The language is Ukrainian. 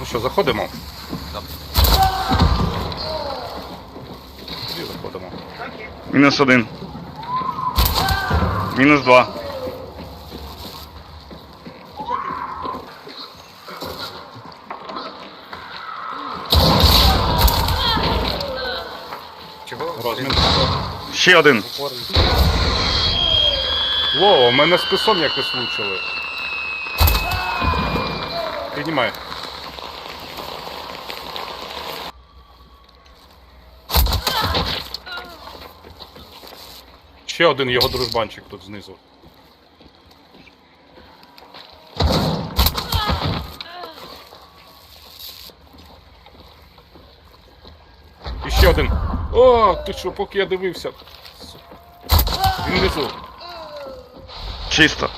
Ну що, заходимо? Дві заходимо. Мінус один. Мінус два. Чого? Розмір. Ще один. Во, мене з списом якось влучили. Піднімай. Ще один його дружбанчик тут знизу. Ще один. О, ти що, поки я дивився. Він внизу. Чисто.